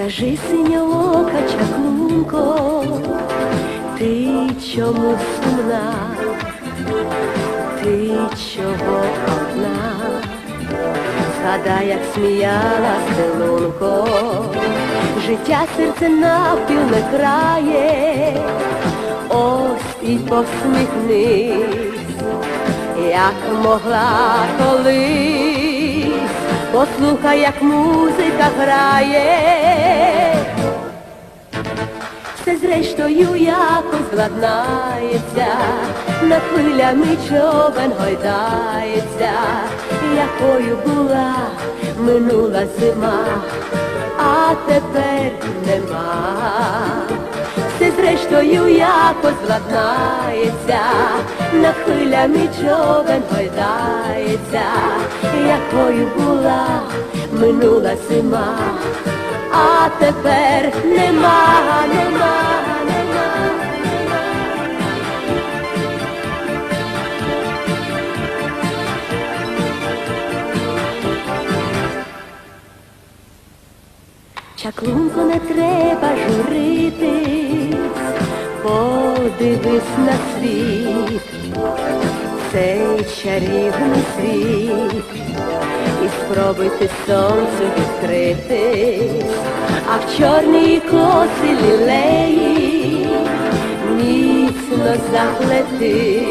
Скажи, синьоока чаклунко, ти чому сумна, ти чого одна, згадай, як сміяла стелунко, життя серце навпіл не крає, ось і посміхнись, як могла колись, послухай, як музика грає. Все зрештою якось владнається, над хвилями човен гойдається, якою була минула зима, а тепер нема. Все зрештою якось владнається, над хвилями човен гойдається, якою була минула зима, а тепер нема. Чаклунко не треба журитись, подивись на світ, цей чарівний світ, і спробуйте сонцю відкритись, а в чорній коси лілеї міцно заплети,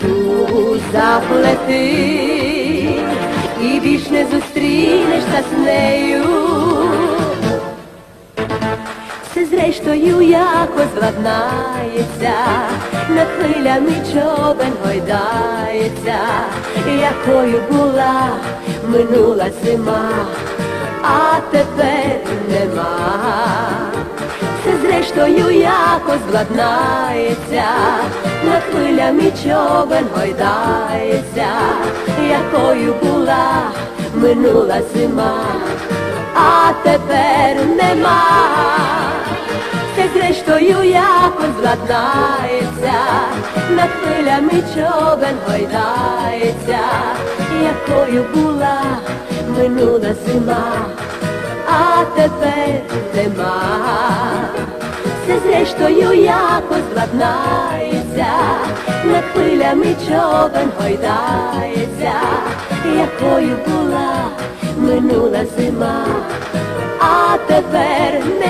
ту заплети. І більш не зустрінешся з нею. Все якось владнається, над хвилями човен гойдається, якою була минула зима, а тепер нема. Все зрештою якось владнається, над хвилями човен гойдається, якою була минула зима, а тепер нема. Все якось владнається, над хвилями човен гойдається, якою була минула зима, а тепер нема. Все зрештою якось владнається, над хвилями човен гойдається, якою була минула зима, а тепер нема,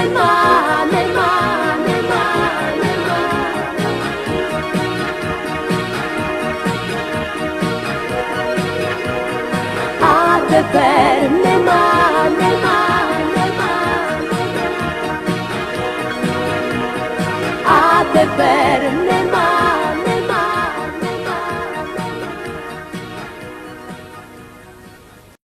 А